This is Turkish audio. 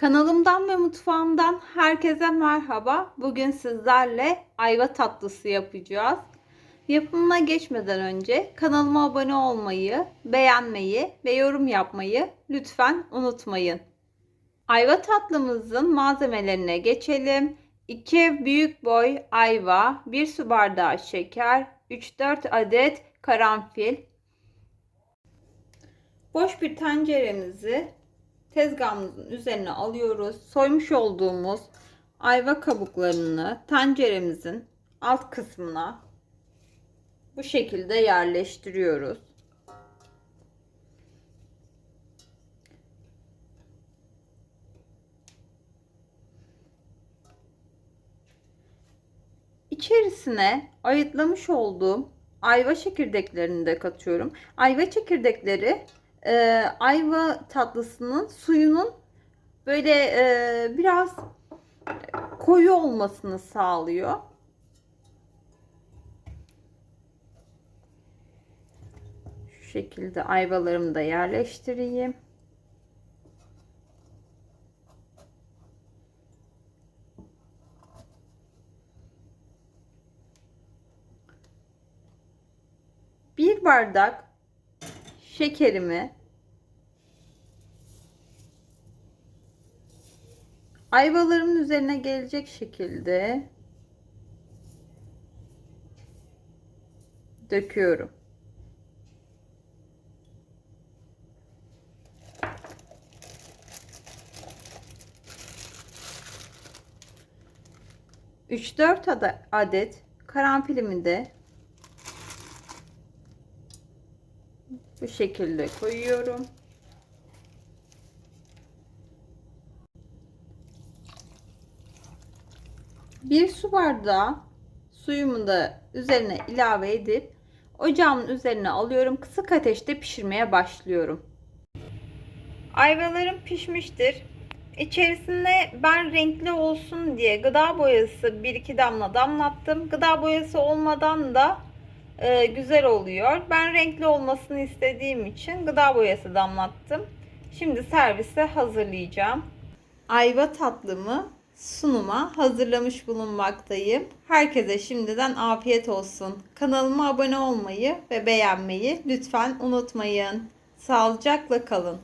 Kanalımdan ve mutfağımdan herkese merhaba. Bugün sizlerle ayva tatlısı yapacağız. Yapımına geçmeden önce kanalıma abone olmayı, beğenmeyi ve yorum yapmayı lütfen unutmayın. Ayva tatlımızın malzemelerine geçelim. 2 büyük boy ayva, 1 su bardağı şeker, 3-4 adet karanfil. Boş bir tenceremizi tezgahımızın üzerine alıyoruz. Soymuş olduğumuz ayva kabuklarını tenceremizin alt kısmına bu şekilde yerleştiriyoruz. İçerisine ayıtlamış olduğum ayva çekirdeklerini de katıyorum. Ayva çekirdekleri e, ayva tatlısının suyunun böyle e, biraz koyu olmasını sağlıyor. Şu şekilde ayvalarımı da yerleştireyim. Bir bardak şekerimi ayvalarımın üzerine gelecek şekilde döküyorum. Üç dört adet karanfilimi de bu şekilde koyuyorum. Bir su bardağı suyumu da üzerine ilave edip ocağımın üzerine alıyorum. Kısık ateşte pişirmeye başlıyorum. Ayvalarım pişmiştir. İçerisine ben renkli olsun diye gıda boyası 1-2 damla damlattım. Gıda boyası olmadan da e, güzel oluyor. Ben renkli olmasını istediğim için gıda boyası damlattım. Şimdi servise hazırlayacağım. Ayva tatlımı sunuma hazırlamış bulunmaktayım. Herkese şimdiden afiyet olsun. Kanalıma abone olmayı ve beğenmeyi lütfen unutmayın. Sağlıcakla kalın.